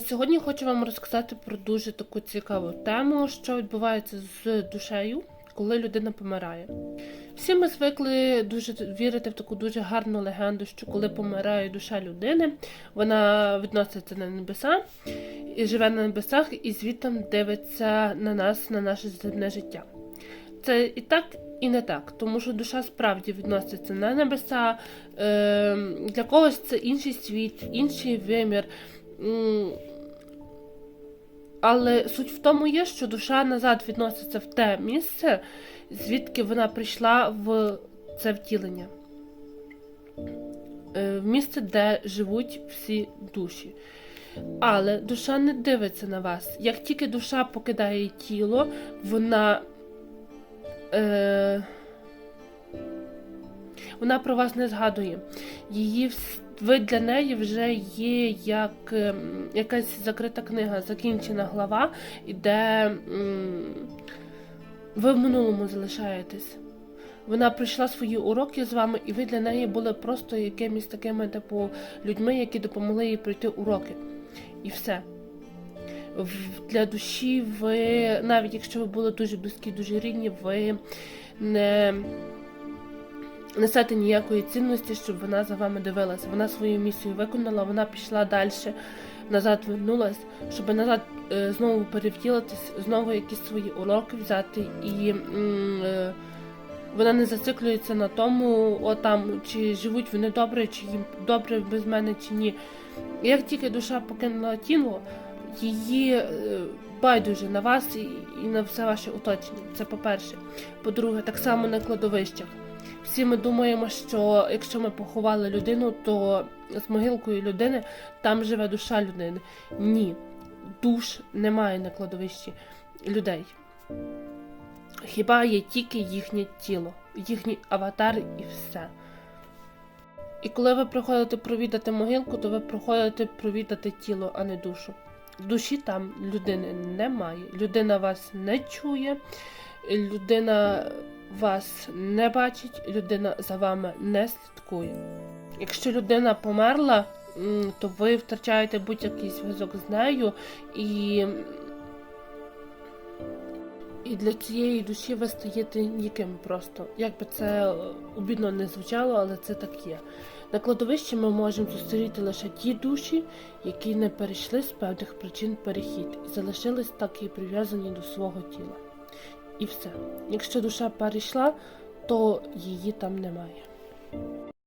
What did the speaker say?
Сьогодні хочу вам розказати про дуже таку цікаву тему, що відбувається з душею, коли людина помирає. Всі ми звикли дуже вірити в таку дуже гарну легенду, що коли помирає душа людини, вона відноситься на небеса і живе на небесах, і звідти дивиться на нас, на наше земне життя. Це і так, і не так, тому що душа справді відноситься на небеса. Е, для когось це інший світ, інший вимір. Але суть в тому є, що душа назад відноситься в те місце, звідки вона прийшла в це втілення. Е, В місце, де живуть всі душі. Але душа не дивиться на вас. Як тільки душа покидає тіло, вона. Е, вона про вас не згадує. Її ви для неї вже є як ем, якась закрита книга, закінчена глава, де ви в минулому залишаєтесь. Вона пройшла свої уроки з вами, і ви для неї були просто якимись такими, типу, людьми, які допомогли їй пройти уроки. І все. Для душі ви, навіть якщо ви були дуже близькі, дуже рідні, ви не несете ніякої цінності, щоб вона за вами дивилася. Вона свою місію виконала, вона пішла далі, назад вернулась, щоб назад е, знову перевтілитись, знову якісь свої уроки взяти, і е, вона не зациклюється на тому, о, там, чи живуть вони добре, чи їм добре без мене, чи ні. Як тільки душа покинула тіло, її е, байдуже на вас і, і на все ваше оточення. Це по-перше. По-друге, так само на кладовищах. Всі ми думаємо, що якщо ми поховали людину, то з могилкою людини там живе душа людини. Ні, душ немає на кладовищі людей. Хіба є тільки їхнє тіло, їхній аватар і все. І коли ви приходите провідати могилку, то ви приходите провідати тіло, а не душу. Душі там людини немає. Людина вас не чує, людина вас не бачить, людина за вами не слідкує. Якщо людина померла, то ви втрачаєте будь-який зв'язок з нею, і, і для цієї душі ви стаєте ніким просто. Як би це обідно не звучало, але це так є. На кладовищі ми можемо зустріти лише ті душі, які не перейшли з певних причин перехід і залишились так і прив'язані до свого тіла. І все. Якщо душа перейшла, то її там немає.